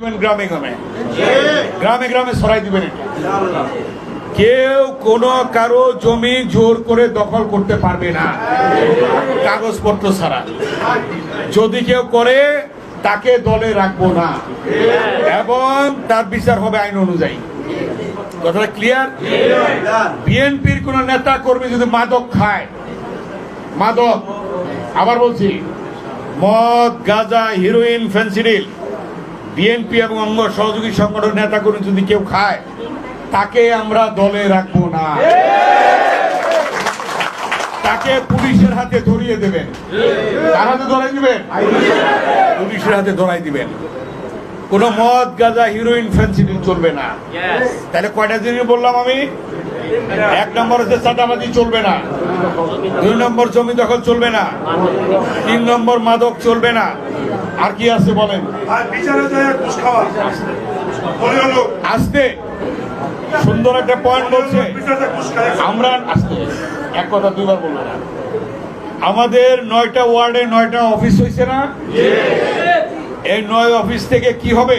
গ্রামে গ্রামে। গ্রামে গ্রামে সরাই দিবেন কেউ কোনো কারও জমি জোর করে দখল করতে পারবে না। কাগজপত্র ছাড়া। যদি কেউ করে, তাকে দলে রাখব না। এবং তার বিচার হবে আইন অনুযায়ী। কথাটা ক্লিয়ার বিএনপির কোন নেতা কর্মী যদি মাদক খায়, মাদক, আবার বলছি, মদ, গাঁজা হিরোইন ফেন্সিডিল বিএনপি এবং অঙ্গ সহযোগী সংগঠন নেতা কর্মী যদি কেউ খায় তাকে আমরা দলে রাখব না। তাকে পুলিশের হাতে ধরিয়ে দেবেন। তার হাতে ধরাই দিবেন পুলিশের হাতে ধরাই দিবেন। কোনো মদ গাঁজা হিরোইন ফেন্সিডিল চলবে না। তাহলে কয়টা জিনিস বললাম আমি? এক নম্বর হচ্ছে চাঁদাবাজি চলবে না। দুই নম্বর জমি দখল চলবে না। তিন নম্বর মাদক চলবে না। আর কি আছে বলেন? আসতে। সুন্দর একটা পয়েন্ট বলছে। আমরা আসতে। এক কথা দুইবার বলব না আমাদের নয়টা ওয়ার্ডে নয়টা অফিস হয়েছে না? এই নয় অফিস থেকে কি হবে?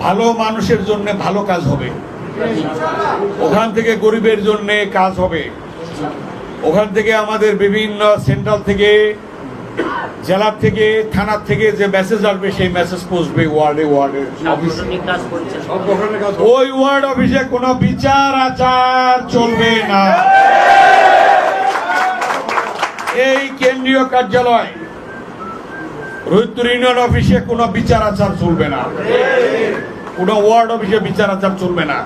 ভালো মানুষের জন্য ভালো কাজ হবে। ওখান থেকে গরিবের জন্য কাজ হবে। ওখান থেকে আমাদের বিভিন্ন সেন্ট্রাল থেকে জেলার থেকে থানার থেকে যে মেসেজ আসবে সেই মেসেজ পৌঁছবে ওয়ার্ডে ওয়ার্ডে। ওই ওয়ার্ড অফিসে কোনো বিচার আচার চলবে না। এই কেন্দ্রীয় কার্যালয় রোহিতপুর ইউনিয়ন অফিসে কোনো বিচার আচার চলবে না। কোনো ওয়ার্ড অফিসে বিচার আচার চলবে না।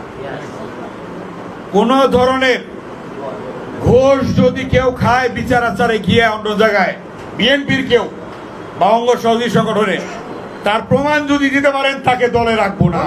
কোন ধরনের ঘোষ যদি কেউ খায়, বিচার আচারে গিয়ে অন্য জায়গায়, বিএনপির কেউ বা অঙ্গ সহযোগী সংগঠনে, তার প্রমাণ যদি দিতে পারেন, তাকে দলে রাখব না।